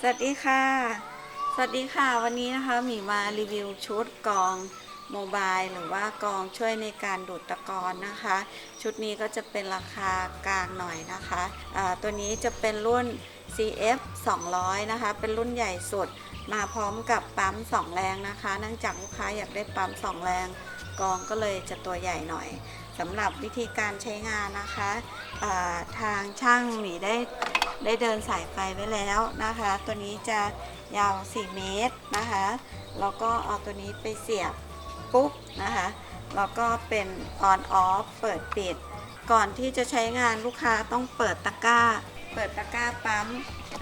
สวัสดีค่ะ สวัสดีค่ะ วันนี้นะคะหมีมารีวิวชุดกองโมบายหรือว่ากองช่วยในการดูดตะกอนนะคะ ชุดนี้ก็จะเป็นราคากลางหน่อยนะคะอ่าตัวนี้จะเป็นรุ่น CF 200 นะคะ เป็นรุ่นใหญ่สุด มาพร้อมกับปั๊ม 2 แรงนะคะ เนื่องจากลูกค้าอยากได้ปั๊ม 2 แรง กองก็เลยจะตัวใหญ่หน่อยสำหรับวิธีการใช้งานนะคะอ่าทางช่างหมีได้ ได้เดินสายไฟไว้แล้วนะคะ ตัวนี้จะยาว 4 เมตรนะคะแล้วก็เอาตัวนี้ไปเสียบปุ๊บนะคะแล้วก็เป็น on off เปิดปิด ก่อนที่จะใช้งานลูกค้าต้องเปิดตะกร้า เปิดตะกร้าปั๊ม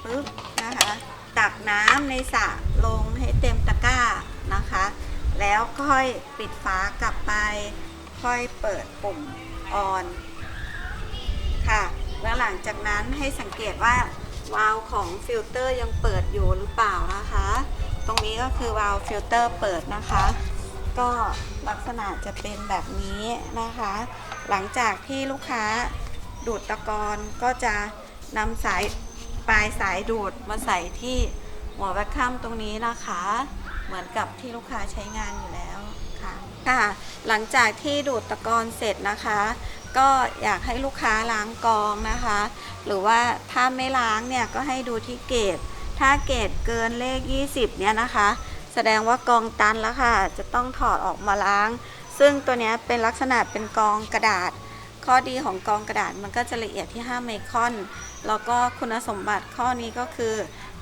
ปุ๊บนะคะตักน้ำในสระลงให้เต็มตะกร้านะคะ แล้วค่อยปิดฝากลับไป ค่อยเปิดปุ่ม on ค่ะ แล้วหลังจากนั้นให้สังเกตว่าวาล์วของฟิลเตอร์ยังเปิดอยู่หรือเปล่านะคะ ตรงนี้ก็คือวาล์วฟิลเตอร์เปิดนะคะ ก็ลักษณะจะเป็นแบบนี้นะคะ หลังจากที่ลูกค้าดูดตะกอนก็จะนำสายปลายสายดูดมาใส่ที่หัวแวคคัมตรงนี้นะคะ เหมือนกับที่ลูกค้าใช้งานอยู่แล้วค่ะค่ะ หลังจากที่ดูดตะกอนเสร็จนะคะ ก็อยากให้ลูกค้าล้างกองนะคะ หรือว่าถ้าไม่ล้างเนี่ยก็ให้ดูที่เกจถ้าเกจเกินเลข 20 เนี่ยนะคะ แสดงว่ากองตันแล้วค่ะ จะต้องถอดออกมาล้าง ซึ่งตัวนี้เป็นลักษณะเป็นกองกระดาษ ข้อดีของกองกระดาษมันก็จะละเอียดที่ 5 ไมครอน แล้วก็คุณสมบัติข้อนี้ก็คือ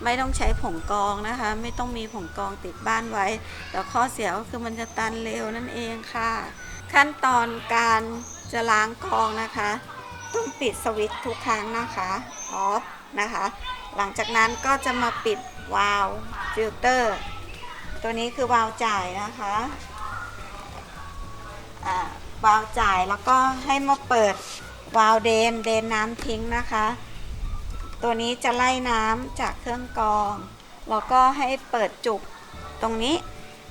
ไม่ต้องใช้ผงกองนะคะ ไม่ต้องมีผงกองติดบ้านไว้ แต่ข้อเสียก็คือมันจะตันเร็วนั่นเองค่ะ ขั้นตอนการจะล้างกองนะคะ ต้องปิดสวิตช์ทุกครั้งนะคะออฟนะคะ หลังจากนั้นก็จะมาปิดวาล์วฟิลเตอร์ ตัวนี้คือวาล์วจ่ายนะคะวาล์วจ่ายแล้วก็ให้มาเปิดวาล์วเดนเดนน้ำทิ้งนะคะ ตัวนี้จะไล่น้ำจากเครื่องกรองแล้วก็ให้เปิดจุกตรงนี้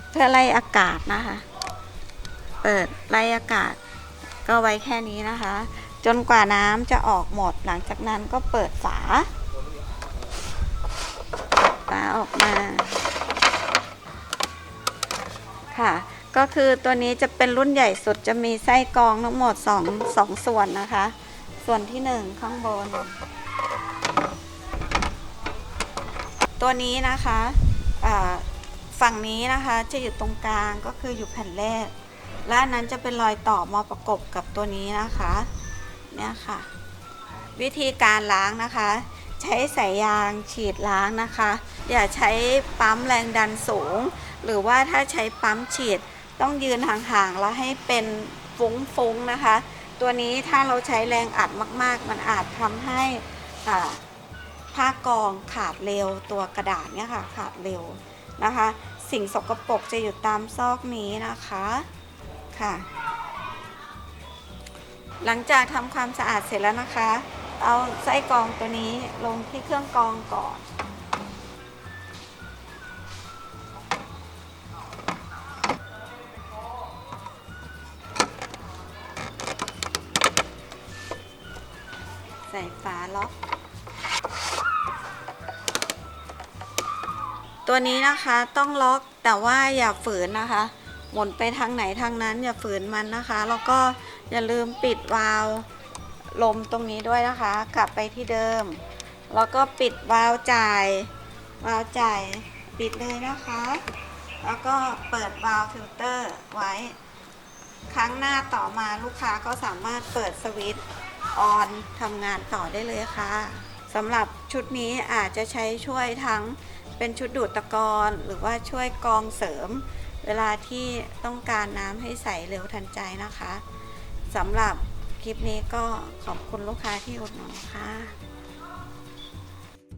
เพื่อไล่อากาศนะคะ เปิดไล่อากาศ ก็ไว้แค่นี้นะคะ จนกว่าน้ำจะออกหมด หลังจากนั้นก็เปิดฝาฝาออกมา ค่ะ ก็คือตัวนี้จะเป็นรุ่นใหญ่สุดจะมีไส้กรองทั้งหมด2 2ส่วนนะคะ ส่วนที่ 1 ข้างบน ตัวนี้นะคะฝั่งนี้นะคะจะอยู่ตรงกลางก็คืออยู่แผ่นแรก และอันนั้นจะเป็นรอยต่อมาประกบกับตัวนี้นะคะเนี่ยค่ะ วิธีการล้างนะคะ ใช้สายยางฉีดล้างนะคะ อย่าใช้ปั๊มแรงดันสูง หรือว่าถ้าใช้ปั๊มฉีดต้องยืนห่างๆแล้วให้เป็นฟุ้งๆนะคะ ตัวนี้ถ้าเราใช้แรงอัดมาก ๆ มันอาจทำให้ผ้ากองขาดเร็วตัวกระดาษเนี่ยค่ะขาดเร็วนะคะ สิ่งสกปรกจะอยู่ตามซอกนี้นะคะ ค่ะ หลังจากทำความสะอาดเสร็จแล้วนะคะ เอาไส้กรองตัวนี้ลงที่เครื่องกรองก่อนใส่ฝาล็อก ตัวนี้นะคะต้องล็อกแต่ว่าอย่าฝืนนะคะ หมุนไปทางไหนทางนั้น อย่าฝืนมันนะคะ แล้วก็อย่าลืมปิดวาล์วลมตรงนี้ด้วยนะคะ กลับไปที่เดิม แล้วก็ปิดวาล์วจ่ายวาล์วจ่ายปิดเลยนะคะ แล้วก็เปิดวาล์วฟิลเตอร์ไว้ ครั้งหน้าต่อมาลูกค้าก็สามารถเปิดสวิตช์ออนทำงานต่อได้เลยค่ะสำหรับชุดนี้อาจจะใช้ช่วยทั้งเป็นชุดดูดตะกอนหรือว่าช่วยกองเสริม เวลาที่ต้องการน้ำให้ใสเร็วทันใจนะคะสำหรับคลิปนี้ก็ขอบคุณลูกค้าที่อุดหนุนค่ะ